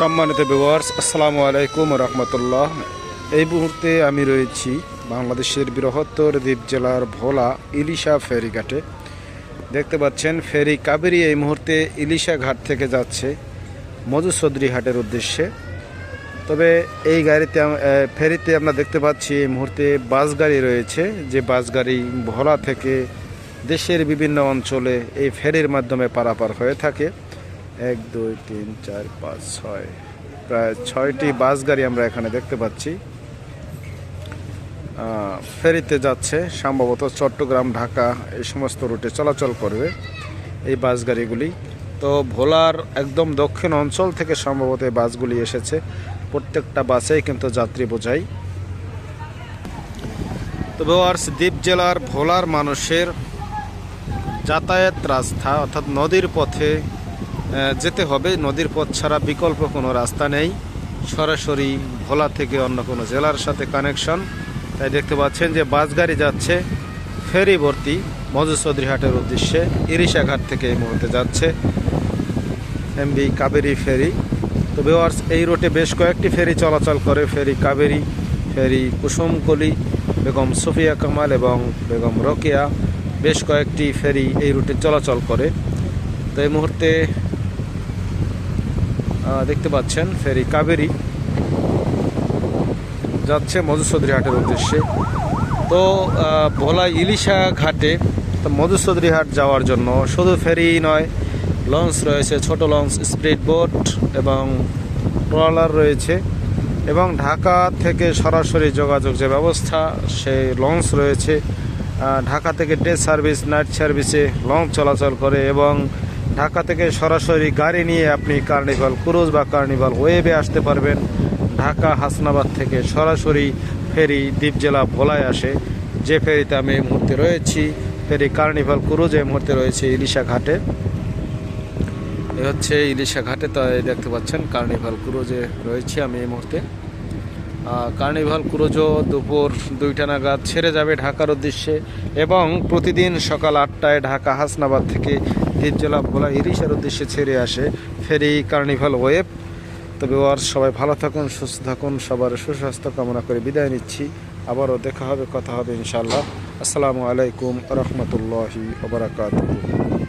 সম্মানিত ভিউয়ার্স আসসালামু আলাইকুম রহমতুল্লাহ। এই মুহূর্তে আমি রয়েছি বাংলাদেশের বৃহত্তর দ্বীপ জেলার ভোলা ইলিশা ফেরিঘাটে দেখতে পাচ্ছেন, ফেরি কাবেরি এই মুহূর্তে ইলিশা ঘাট থেকে যাচ্ছে মধুসদ্রি হাটের উদ্দেশ্যে। তবে এই গাড়িতে ফেরিতে আমরা দেখতে পাচ্ছি এই মুহূর্তে বাস গাড়ি রয়েছে, যে বাস গাড়ি ভোলা থেকে দেশের বিভিন্ন অঞ্চলে এই ফেরির মাধ্যমে পারাপার হয়ে থাকে। এক, দুই, তিন, চার, পাঁচ, ছয়। প্রায় ছয়টি বাস গাড়ি আমরা এখানে দেখতে পাচ্ছি। ফেরিতে যাচ্ছে, সম্ভবত চট্টগ্রাম, ঢাকা, এই সমস্ত রুটে চলাচল করবে এই বাস গাড়িগুলি। তো ভোলার একদম দক্ষিণ অঞ্চল থেকে সম্ভবত এই বাসগুলি এসেছে। প্রত্যেকটা বাসেই কিন্তু যাত্রী বোঝাই। তো ভিউয়ার্স দ্বীপ জেলার ভোলার মানুষের যাতায়াত রাস্তা অর্থাৎ নদীর পথে যেতে হবে। নদীর পথ ছাড়া বিকল্প কোনো রাস্তা নেই। সরাসরি ভোলা থেকে অন্য কোনো জেলার সাথে কানেকশন তাই দেখতে পাচ্ছেন যে বাস গাড়ি যাচ্ছে, ফেরি ভর্তি, মধুচৌধুরী হাটের উদ্দেশ্যে ইরিশাঘাট থেকে এই মুহূর্তে যাচ্ছে এমবি কাবেরি ফেরি। তো বেওয়ার্স এই রুটে বেশ কয়েকটি ফেরি চলাচল করে। ফেরি কাবেরি, ফেরি কুসুমকলি, বেগম সুফিয়া কামাল এবং বেগম রোকেয়া। বেশ কয়েকটি ফেরি এই রুটে চলাচল করে। তো এই মুহূর্তে দেখতে পাচ্ছেন ফেরি কাবেরি। যাচ্ছে মধুসৌধুরী হাটের উদ্দেশ্যে। তো ভোলা ইলিশা ঘাটে তো মধুসৌধুরী হাট যাওয়ার জন্য শুধু ফেরি নয়, লঞ্চ রয়েছে, ছোট লঞ্চ স্পিড বোট এবং ট্রলার রয়েছে এবং ঢাকা থেকে সরাসরি যোগাযোগ যে ব্যবস্থা সেই লঞ্চ রয়েছে। ঢাকা থেকে ডে সার্ভিস, নাইট সার্ভিসে লঞ্চ চলাচল করে এবং ঢাকা থেকে সরাসরি গাড়ি নিয়ে আপনি কার্নিভাল ক্রুজ বা কার্নিভাল ওয়েবে আসতে পারবেন। ঢাকা, হাসনাবাদ থেকে সরাসরি ফেরি দ্বীপ জেলা ভোলায় আসে। যে ফেরিতে আমি এই মুহূর্তে রয়েছি, ফেরি কার্নিভাল ক্রুজ এই মুহূর্তে রয়েছে ইলিশা ঘাটে। এ হচ্ছে ইলিশা ঘাটে, তাই দেখতে পাচ্ছেন কার্নিভাল ক্রুজে রয়েছি আমি এই মুহূর্তে। কার্নিভাল ক্রুজও দুপুর দুইটা নাগাদ ছেড়ে যাবে ঢাকার উদ্দেশ্যে এবং প্রতিদিন সকাল আটটায় ঢাকা হাসনাবাদ থেকে দ্বীপ ভোলা ইরিশার উদ্দেশ্যে ছেড়ে আসে ফেরি কার্নিভাল ওয়েব। তবে ওর সবাই ভালো থাকুন, সুস্থ থাকুন, সবার সুস্বাস্থ্য কামনা করে বিদায় নিচ্ছি। আবারও দেখা হবে, কথা হবে ইনশাল্লাহ আসসালামু আলাইকুম রহমতুল্লাহি ওবরাকাতুহু